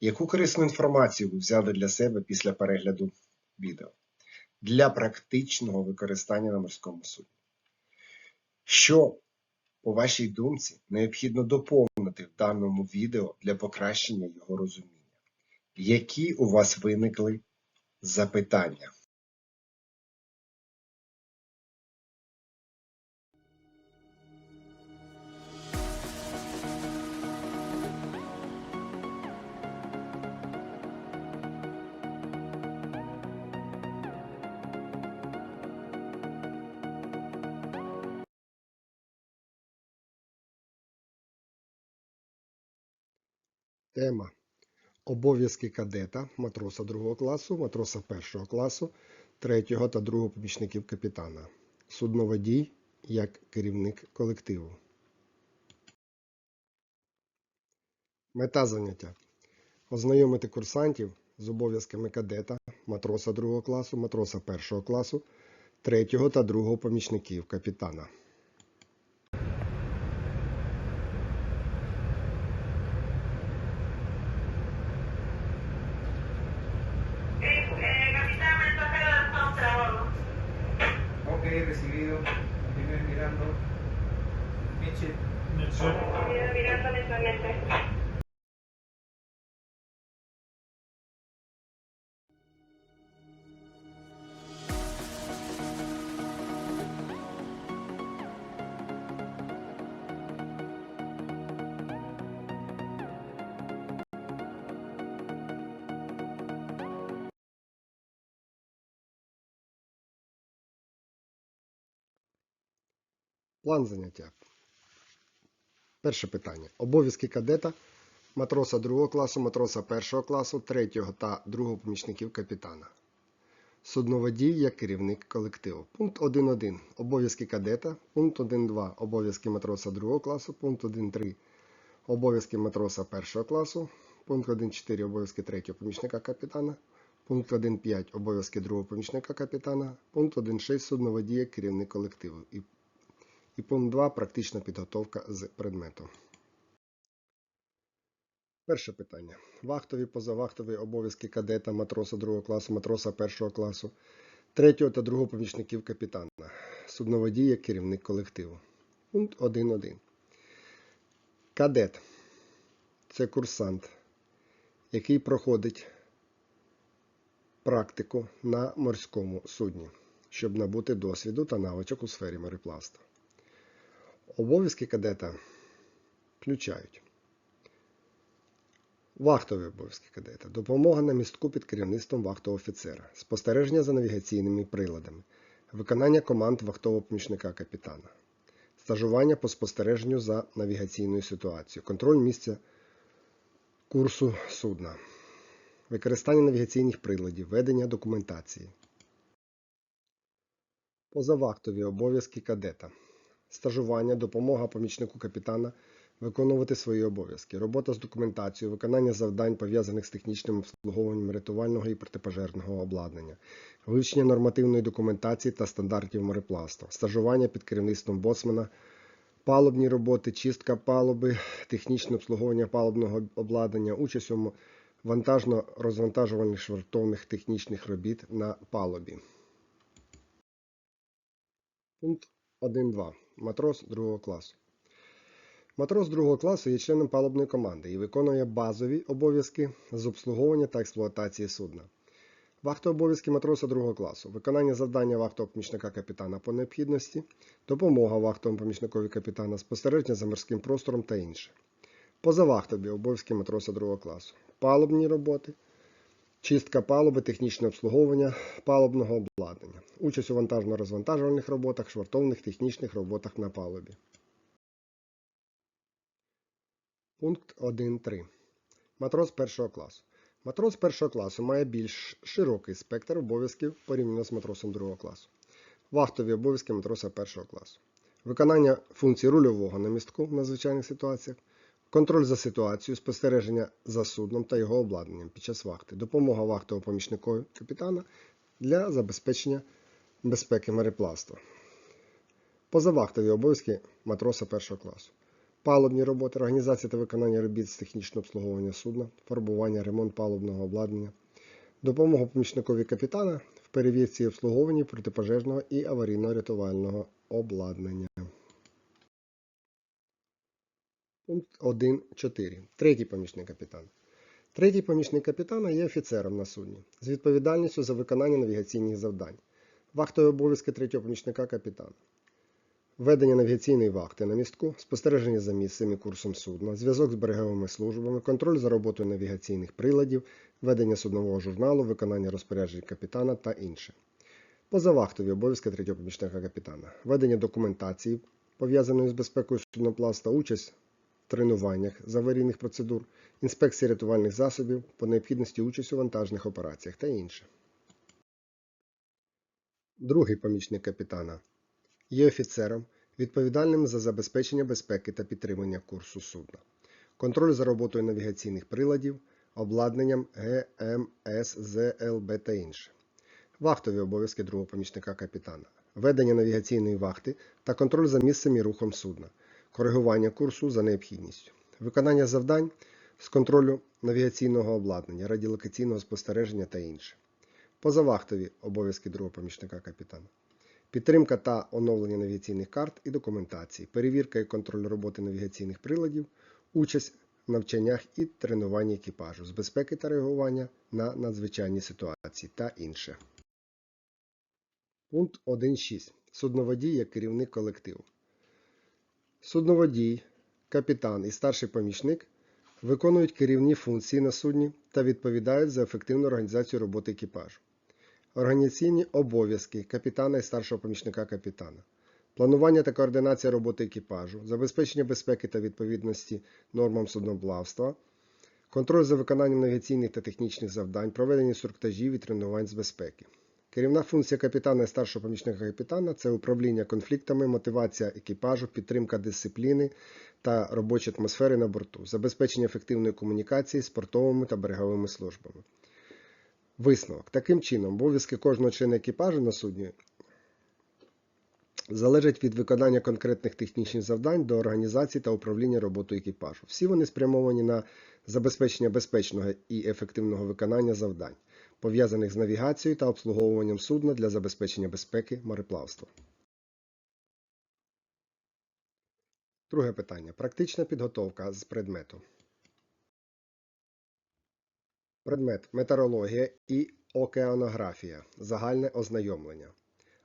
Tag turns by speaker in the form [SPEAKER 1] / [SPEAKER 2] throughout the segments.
[SPEAKER 1] Яку корисну інформацію ви взяли для себе після перегляду відео для практичного використання на морському судні? Що, по вашій думці, необхідно доповнити в даному відео для покращення його розуміння? Які у вас виникли запитання? Тема Обов'язки кадета, матроса другого класу, матроса першого класу, третього та другого помічників капітана. Судноводій як керівник колективу. Мета заняття. Ознайомити курсантів з обов'язками кадета, матроса другого класу, матроса першого класу, третього та другого помічників капітана. План заняття. Перше питання. Обов'язки кадета, матроса другого класу, матроса першого класу, третього та другого помічників капітана. Судноводій як керівник колективу. Пункт 1.1. Обов'язки кадета. Пункт 1.2. Обов'язки матроса другого класу. Пункт 1.3. Обов'язки матроса першого класу. Пункт 1.4. Обов'язки третього помічника капітана. Пункт 1.5. Обов'язки другого помічника капітана. Пункт 1.6. Судноводія керівник колективу. І і пункт 2. Практична підготовка з предмету. Перше питання. Вахтові, позавахтові обов'язки кадета, матроса другого класу, матроса першого класу, третього та другого помічників капітана. Судноводій як керівник колективу. Пункт 1.1. Кадет це курсант, який проходить практику на морському судні, щоб набути досвіду та навичок у сфері мореплавства. Обов'язки кадета включають. Вахтові обов'язки кадета, допомога на містку під керівництвом вахтового офіцера, спостереження за навігаційними приладами, виконання команд вахтового помічника капітана, стажування по спостереженню за навігаційною ситуацією, контроль місця курсу судна, використання навігаційних приладів, ведення документації. Позавахтові обов'язки кадета стажування, допомога помічнику капітана виконувати свої обов'язки, робота з документацією, виконання завдань, пов'язаних з технічним обслуговуванням рятувального і протипожежного обладнання, вивчення нормативної документації та стандартів мореплавства, стажування під керівництвом боцмана, палубні роботи, чистка палуби, технічне обслуговування палубного обладнання, участь у вантажно-розвантажувальних швартовних технічних робіт на палубі. Пункт 1.2. Матрос другого класу. Матрос другого класу є членом палубної команди і виконує базові обов'язки з обслуговування та експлуатації судна. Вахтові обов'язки матроса другого класу, виконання завдання вахтового помічника капітана по необхідності, допомога вахтовому помічникові капітана, спостереження за морським простором та інше. Позавахтові обов'язки матроса другого класу, палубні роботи, чистка палуби, технічне обслуговування палубного обладнання, участь у вантажно-розвантажувальних роботах, швартовних технічних роботах на палубі. Пункт 1.3. Матрос першого класу. Матрос першого класу має більш широкий спектр обов'язків порівняно з матросом другого класу. Вахтові обов'язки матроса першого класу. Виконання функцій рульового на містку в надзвичайних ситуаціях, контроль за ситуацією, спостереження за судном та його обладнанням під час вахти, допомога вахтового помічникові капітана для забезпечення безпеки мореплавства. Позавахтові обов'язки матроса першого класу. Палубні роботи, організація та виконання робіт з технічного обслуговування судна, фарбування, ремонт палубного обладнання, допомога помічникові капітана в перевірці і обслуговуванні протипожежного і аварійно-рятувального обладнання. Пункт 1.4. Третій помічник капітана. Третій помічник капітана є офіцером на судні з відповідальністю за виконання навігаційних завдань. Вахтові обов'язки третього помічника капітана. Ведення навігаційної вахти на містку, спостереження за місцем і курсом судна, зв'язок з береговими службами, контроль за роботою навігаційних приладів, ведення суднового журналу, виконання розпоряджень капітана та інше. Позавахтові обов'язки третього помічника капітана, ведення документації, пов'язаної з безпекою суднопласта, участь тренуваннях з аварійних процедур, інспекції рятувальних засобів, по необхідності участь у вантажних операціях та інше. Другий помічник капітана є офіцером, відповідальним за забезпечення безпеки та підтримання курсу судна, контроль за роботою навігаційних приладів, обладнанням ГМС, ЗЛБ та інше. Вахтові обов'язки другого помічника капітана, ведення навігаційної вахти та контроль за місцем і рухом судна, коригування курсу за необхідністю, виконання завдань з контролю навігаційного обладнання, радіолокаційного спостереження та інше. Позавахтові обов'язки другого помічника капітана. Підтримка та оновлення навігаційних карт і документації, перевірка і контроль роботи навігаційних приладів, участь в навчаннях і тренуванні екіпажу з безпеки та реагування на надзвичайні ситуації та інше. Пункт 1.6. Судноводій як керівник колективу. Судноводій, капітан і старший помічник виконують керівні функції на судні та відповідають за ефективну організацію роботи екіпажу. Організаційні обов'язки капітана і старшого помічника капітана, планування та координація роботи екіпажу, забезпечення безпеки та відповідності нормам судноплавства, контроль за виконанням навігаційних та технічних завдань, проведення інструктажів і тренувань з безпеки. Керівна функція капітана і старшого помічника капітана це управління конфліктами, мотивація екіпажу, підтримка дисципліни та робочої атмосфери на борту, забезпечення ефективної комунікації з портовими та береговими службами. Висновок. Таким чином, обов'язки кожного члена екіпажу на судні залежать від виконання конкретних технічних завдань до організації та управління роботою екіпажу. Всі вони спрямовані на забезпечення безпечного і ефективного виконання завдань, пов'язаних з навігацією та обслуговуванням судна для забезпечення безпеки мореплавства. Друге питання. Практична підготовка з предмету. Предмет метеорологія і океанографія. Загальне ознайомлення.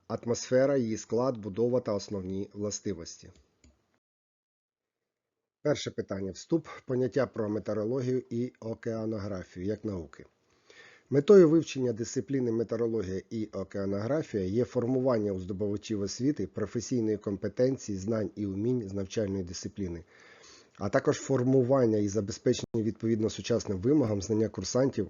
[SPEAKER 1] Атмосфера, її склад, будова та основні властивості. Перше питання. Вступ поняття про метеорологію і океанографію як науки. Метою вивчення дисципліни метеорологія і океанографія є формування у здобувачів освіти професійної компетенції, знань і умінь з навчальної дисципліни, а також формування і забезпечення відповідно сучасним вимогам знання курсантів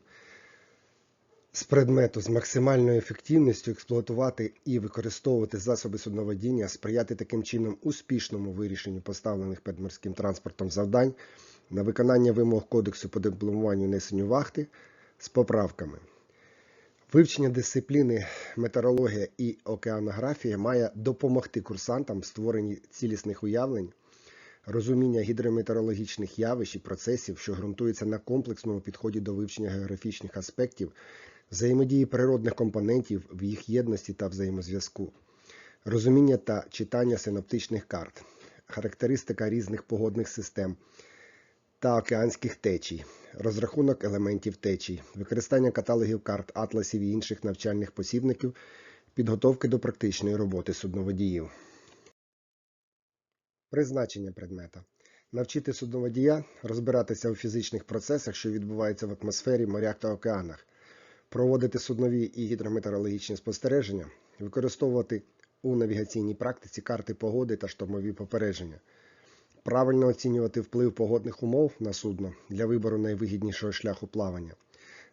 [SPEAKER 1] з предмету з максимальною ефективністю експлуатувати і використовувати засоби судноводіння, сприяти таким чином успішному вирішенню поставлених перед морським транспортом завдань на виконання вимог Кодексу по дипломуванню несенню вахти з поправками. Вивчення дисципліни метеорологія і океанографія має допомогти курсантам в створенні цілісних уявлень, розуміння гідрометеорологічних явищ і процесів, що ґрунтуються на комплексному підході до вивчення географічних аспектів, взаємодії природних компонентів в їх єдності та взаємозв'язку, розуміння та читання синоптичних карт, характеристика різних погодних систем та океанських течій, розрахунок елементів течій, використання каталогів карт, атласів і інших навчальних посібників, підготовки до практичної роботи судноводіїв. Призначення предмета. Навчити судноводія розбиратися у фізичних процесах, що відбуваються в атмосфері, морях та океанах, проводити суднові і гідрометеорологічні спостереження, використовувати у навігаційній практиці карти погоди та штормові попередження, правильно оцінювати вплив погодних умов на судно для вибору найвигіднішого шляху плавання,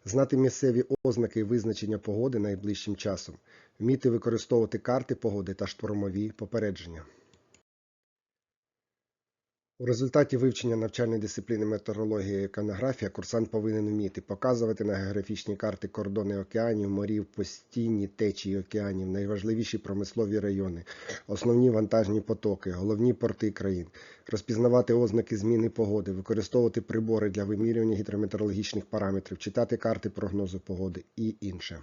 [SPEAKER 1] знати місцеві ознаки визначення погоди найближчим часом, вміти використовувати карти погоди та штормові попередження. У результаті вивчення навчальної дисципліни метеорологія і океанографія курсант повинен вміти показувати на географічні карти кордони океанів, морів, постійні течії океанів, найважливіші промислові райони, основні вантажні потоки, головні порти країн, розпізнавати ознаки зміни погоди, використовувати прибори для вимірювання гідрометеорологічних параметрів, читати карти прогнозу погоди і інше.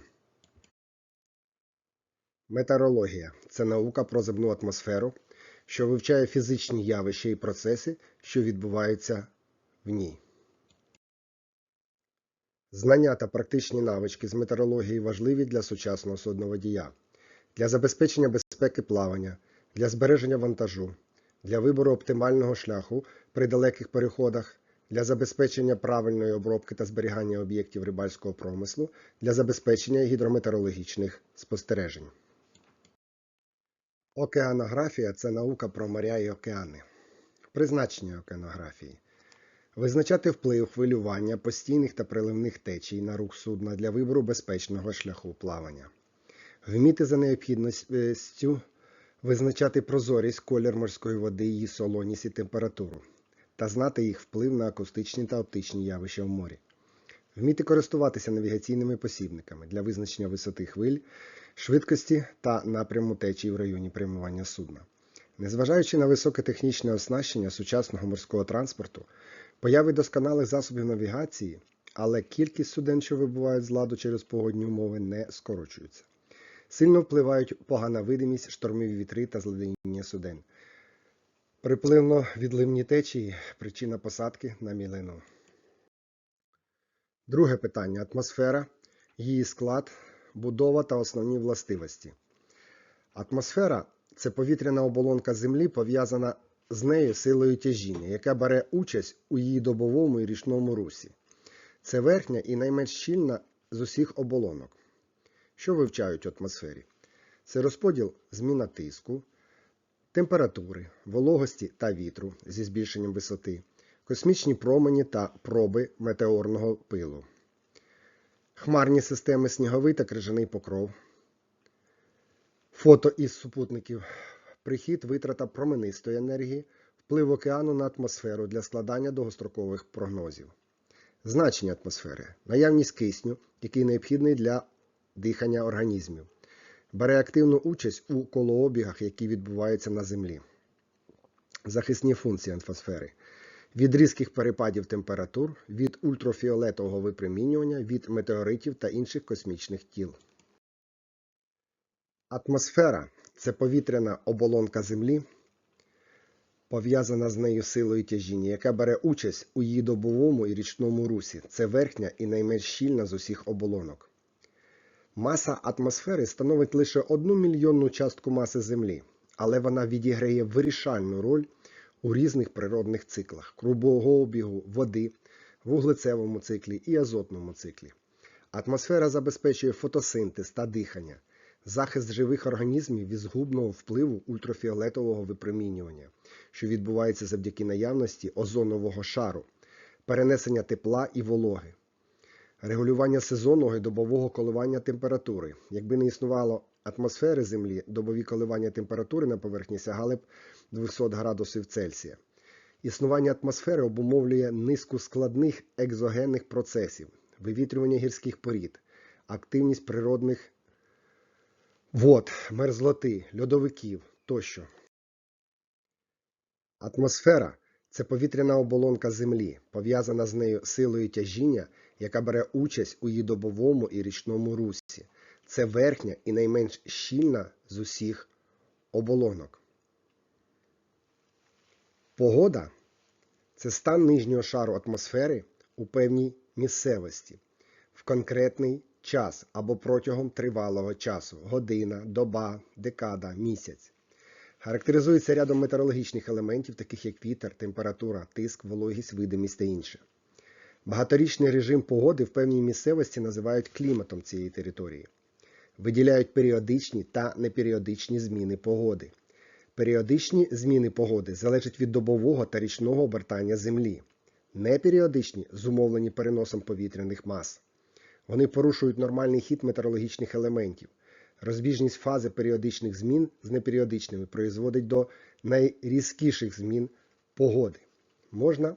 [SPEAKER 1] Метеорологія це наука про земну атмосферу, що вивчає фізичні явища і процеси, що відбуваються в ній. Знання та практичні навички з метеорології важливі для сучасного судноводія, для забезпечення безпеки плавання, для збереження вантажу, для вибору оптимального шляху при далеких переходах, для забезпечення правильної обробки та зберігання об'єктів рибальського промислу, для забезпечення гідрометеорологічних спостережень. Океанографія це наука про моря і океани. Призначення океанографії. Визначати вплив хвилювання постійних та приливних течій на рух судна для вибору безпечного шляху плавання. Вміти за необхідністю визначати прозорість, колір морської води, її солоність і температуру, та знати їх вплив на акустичні та оптичні явища в морі. Вміти користуватися навігаційними посібниками для визначення висоти хвиль, швидкості та напряму течії в районі прямування судна. Незважаючи на високе технічне оснащення сучасного морського транспорту, появи досконалих засобів навігації, але кількість суден, що вибувають з ладу через погодні умови, не скорочується. Сильно впливають погана видимість, штормові вітри та зледеніння суден. Припливно-відливні течії причина посадки на мілину. Друге питання атмосфера, її склад, будова та основні властивості. Атмосфера це повітряна оболонка Землі, пов'язана з нею силою тяжіння, яка бере участь у її добовому і річному русі. Це верхня і найменш щільна з усіх оболонок. Що вивчають в атмосфері? Це розподіл зміна тиску, температури, вологості та вітру зі збільшенням висоти, космічні промені та проби метеорного пилу, хмарні системи сніговий та крижаний покров, фото із супутників, прихід витрата променистої енергії, вплив океану на атмосферу для складання довгострокових прогнозів. Значення атмосфери наявність кисню, який необхідний для дихання організмів. Бере активну участь у колообігах, які відбуваються на Землі. Захисні функції атмосфери. Від різких перепадів температур, від ультрафіолетового випромінювання, від метеоритів та інших космічних тіл. Атмосфера це повітряна оболонка Землі, пов'язана з нею силою тяжіння, яка бере участь у її добовому і річному русі. Це верхня і найменш щільна з усіх оболонок. Маса атмосфери становить лише одну мільйонну частку маси Землі, але вона відіграє вирішальну роль у різних природних циклах кругообігу води, вуглецевому циклі і азотному циклі. Атмосфера забезпечує фотосинтез та дихання, захист живих організмів від згубного впливу ультрафіолетового випромінювання, що відбувається завдяки наявності озонового шару, перенесення тепла і вологи, регулювання сезонного і добового коливання температури. Якби не існувало атмосфери Землі, добові коливання температури на поверхні сягали б 200 градусів Цельсія. Існування атмосфери обумовлює низку складних екзогенних процесів, вивітрювання гірських порід, активність природних вод, мерзлоти, льодовиків тощо. Атмосфера це повітряна оболонка Землі, пов'язана з нею силою тяжіння, яка бере участь у її добовому і річному русі. Це верхня і найменш щільна з усіх оболонок. Погода це стан нижнього шару атмосфери у певній місцевості в конкретний час або протягом тривалого часу година, доба, декада, місяць. Характеризується рядом метеорологічних елементів, таких як вітер, температура, тиск, вологість, видимість та інше. Багаторічний режим погоди в певній місцевості називають кліматом цієї території. Виділяють періодичні та неперіодичні зміни погоди. Періодичні зміни погоди залежать від добового та річного обертання Землі. Неперіодичні зумовлені переносом повітряних мас. Вони порушують нормальний хід метеорологічних елементів. Розбіжність фази періодичних змін з неперіодичними призводить до найрізкіших змін погоди. Можна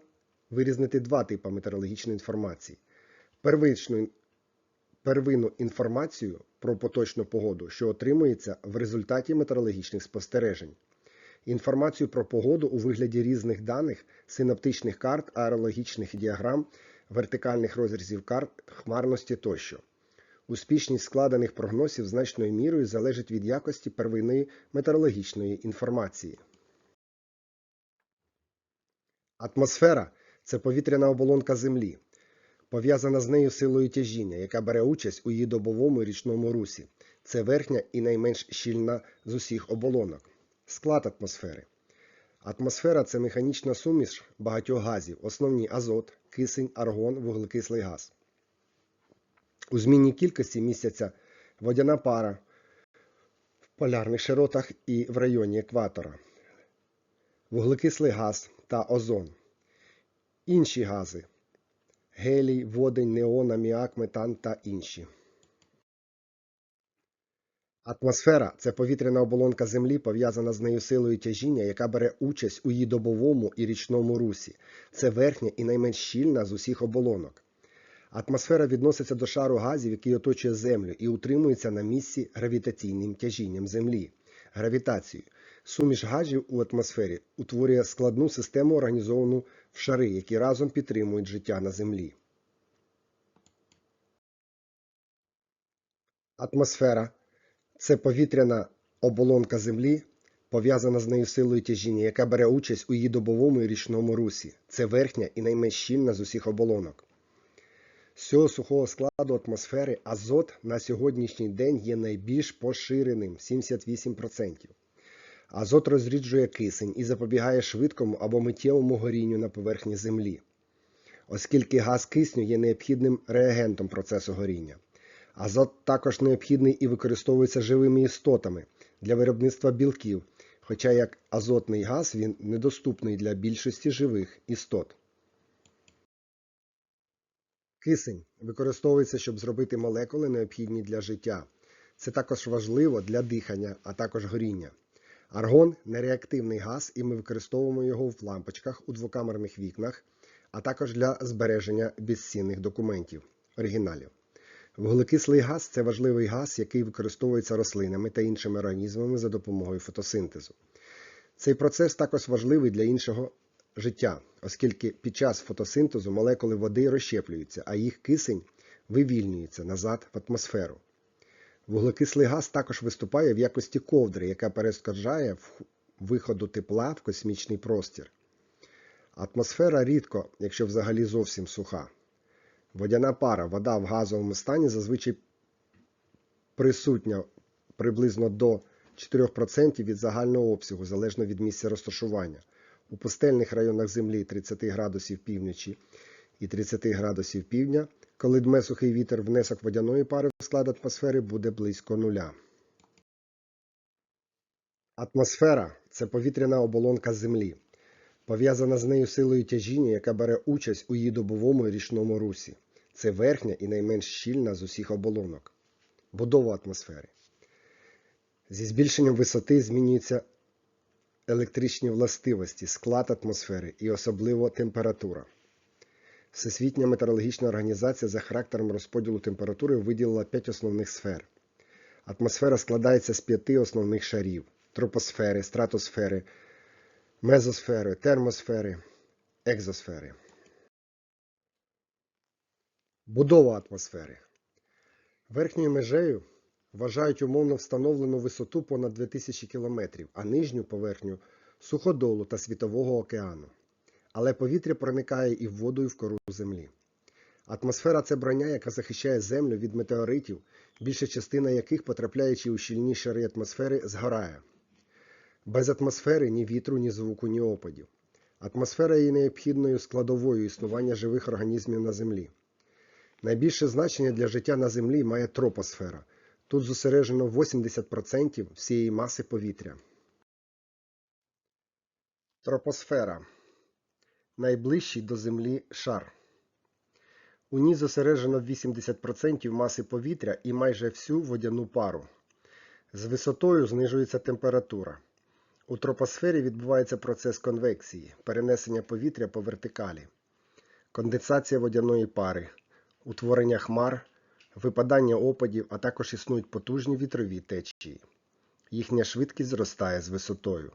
[SPEAKER 1] вирізнити два типи метеорологічної інформації: первичну первинну інформацію про поточну погоду, що отримується в результаті метеорологічних спостережень. Інформацію про погоду у вигляді різних даних, синоптичних карт, аерологічних діаграм, вертикальних розрізів карт, хмарності тощо. Успішність складених прогнозів значною мірою залежить від якості первинної метеорологічної інформації. Атмосфера це повітряна оболонка Землі, пов'язана з нею силою тяжіння, яка бере участь у її добовому річному русі. Це верхня і найменш щільна з усіх оболонок. Склад атмосфери. Атмосфера це механічна суміш багатьох газів, основні азот, кисень, аргон, вуглекислий газ. У змінній кількості містяться водяна пара в полярних широтах і в районі екватора, вуглекислий газ та озон. Інші гази гелій, водень, неон, аміак, метан та інші. Атмосфера це повітряна оболонка Землі, пов'язана з нею силою тяжіння, яка бере участь у її добовому і річному русі. Це верхня і найменш щільна з усіх оболонок. Атмосфера відноситься до шару газів, який оточує Землю, і утримується на місці гравітаційним тяжінням Землі. Гравітацією. Суміш газів у атмосфері утворює складну систему, організовану в шари, які разом підтримують життя на Землі. Атмосфера це повітряна оболонка Землі, пов'язана з нею силою тяжіння, яка бере участь у її добовому і річному русі. Це верхня і найменш щільна з усіх оболонок. З цього сухого складу атмосфери азот на сьогоднішній день є найбільш поширеним 78%. Азот розріджує кисень і запобігає швидкому або миттєвому горінню на поверхні Землі, оскільки газ кисню є необхідним реагентом процесу горіння. Азот також необхідний і використовується живими істотами для виробництва білків, хоча як азотний газ він недоступний для більшості живих істот. Кисень використовується, щоб зробити молекули, необхідні для життя. Це також важливо для дихання, а також горіння. Аргон нереактивний газ, і ми використовуємо його в лампочках у двокамерних вікнах, а також для збереження безцінних документів оригіналів. Вуглекислий газ це важливий газ, який використовується рослинами та іншими організмами за допомогою фотосинтезу. Цей процес також важливий для іншого життя, оскільки під час фотосинтезу молекули води розщеплюються, а їх кисень вивільнюється назад в атмосферу. Вуглекислий газ також виступає в якості ковдри, яка перешкоджає виходу тепла в космічний простір. Атмосфера рідко, якщо взагалі зовсім суха. Водяна пара, вода в газовому стані зазвичай присутня приблизно до 4% від загального обсягу, залежно від місця розташування. У пустельних районах Землі 30 градусів півночі і 30 градусів півдня, коли дме сухий вітер, внесок водяної пари в склад атмосфери буде близько нуля. Атмосфера це повітряна оболонка Землі, пов'язана з нею силою тяжіння, яка бере участь у її добовому річному русі. Це верхня і найменш щільна з усіх оболонок. Будова атмосфери. Зі збільшенням висоти змінюються електричні властивості, склад атмосфери і особливо температура. Всесвітня метеорологічна організація за характером розподілу температури виділила 5 основних сфер. Атмосфера складається з п'яти основних шарів: тропосфери, стратосфери, мезосфери, термосфери, екзосфери. Будова атмосфери. Верхньою межею вважають умовно встановлену висоту понад 2000 км, а нижню поверхню суходолу та Світового океану. Але повітря проникає і в воду, і в кору землі. Атмосфера це броня, яка захищає Землю від метеоритів, більша частина яких, потрапляючи у щільні шари атмосфери, згорає. Без атмосфери ні вітру, ні звуку, ні опадів. Атмосфера є необхідною складовою існування живих організмів на Землі. Найбільше значення для життя на Землі має тропосфера. Тут зосереджено 80% всієї маси повітря. Тропосфера. Найближчий до Землі шар. У ній зосереджено 80% маси повітря і майже всю водяну пару. З висотою знижується температура. У тропосфері відбувається процес конвекції, перенесення повітря по вертикалі, конденсація водяної пари, утворення хмар, випадання опадів, а також існують потужні вітрові течії. Їхня швидкість зростає з висотою.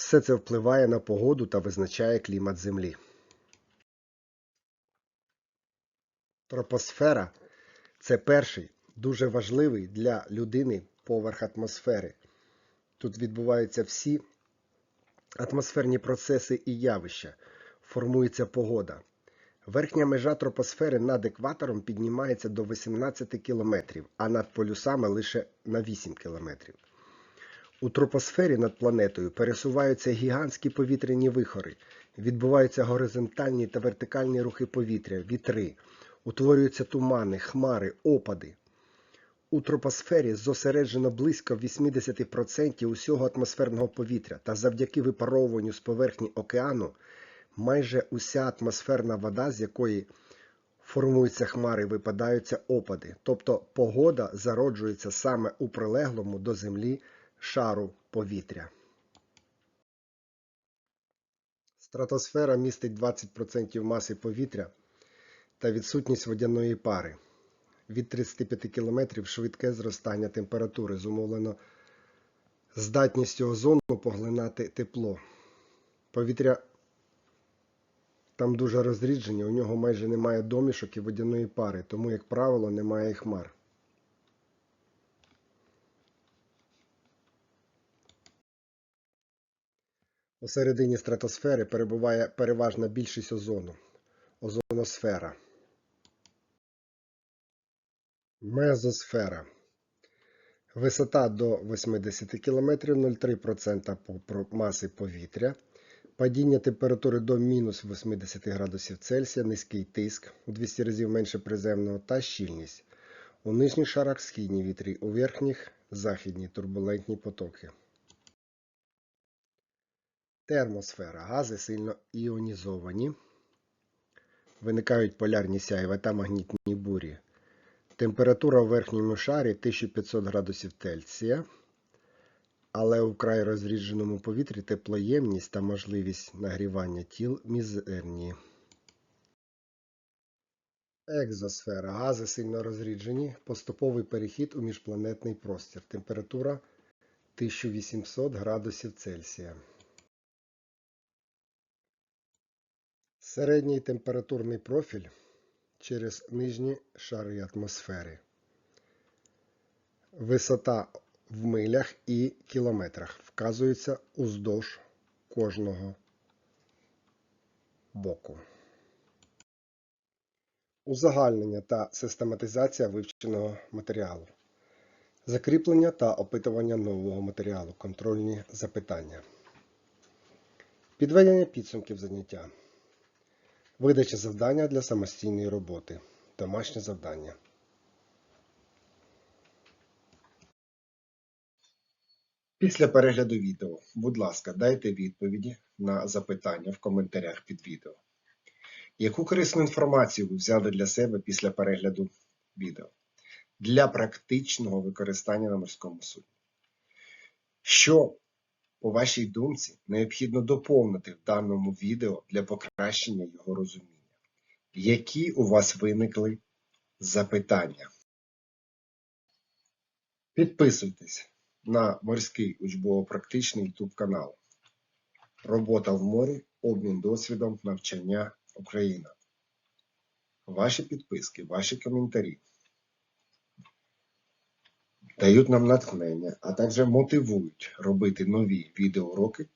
[SPEAKER 1] Все це впливає на погоду та визначає клімат Землі. Тропосфера це перший дуже важливий для людини поверх атмосфери. Тут відбуваються всі атмосферні процеси і явища, формується погода. Верхня межа тропосфери над екватором піднімається до 18 км, а над полюсами лише на 8 км. У тропосфері над планетою пересуваються гігантські повітряні вихори, відбуваються горизонтальні та вертикальні рухи повітря, вітри, утворюються тумани, хмари, опади. У тропосфері зосереджено близько 80% усього атмосферного повітря, та завдяки випаровуванню з поверхні океану майже уся атмосферна вода, з якої формуються хмари, випадаються опади. Тобто погода зароджується саме у прилеглому до Землі шару повітря. Стратосфера містить 20% маси повітря та відсутність водяної пари. Від 35 км швидке зростання температури зумовлено здатністю озону поглинати тепло. Повітря там дуже розріджені, у нього майже немає домішок і водяної пари, тому, як правило, немає і хмар. У середині стратосфери перебуває переважна більшість озону озоносфера. Мезосфера. Висота до 80 км, 0,3% маси повітря. Падіння температури до мінус 80 градусів Цельсія, низький тиск у 200 разів менше приземного та щільність. У нижніх шарах східні вітрі, у верхніх західні турбулентні потоки. Термосфера. Гази сильно іонізовані. Виникають полярні сяйва та магнітні бурі. Температура в верхньому шарі 1500 градусів Цельсія, але у вкрай розрідженому повітрі теплоємність та можливість нагрівання тіл мізерні. Екзосфера. Гази сильно розріджені. Поступовий перехід у міжпланетний простір. Температура 1800 градусів Цельсія. Середній температурний профіль через нижні шари атмосфери. Висота в милях і кілометрах вказується уздовж кожного боку. Узагальнення та систематизація вивченого матеріалу. Закріплення та опитування нового матеріалу. Контрольні запитання. Підведення підсумків заняття. Видача завдання для самостійної роботи. Домашнє завдання. Після перегляду відео, будь ласка, дайте відповіді на запитання в коментарях під відео. Яку корисну інформацію ви взяли для себе після перегляду відео для практичного використання на морському судні? Що, по вашій думці, необхідно доповнити в даному відео для покращення його розуміння? Які у вас виникли запитання? Підписуйтесь на морський учбово-практичний YouTube канал. Робота в морі, обмін досвідом, навчання Україна. Ваші підписки, ваші коментарі дають нам натхнення, а також мотивують робити нові відеоуроки,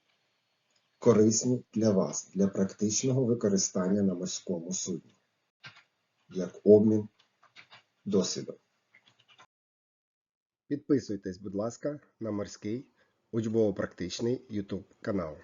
[SPEAKER 1] корисні для вас, для практичного використання на морському судні, як обмін досвідом. Підписуйтесь, будь ласка, на морський учбово-практичний YouTube канал.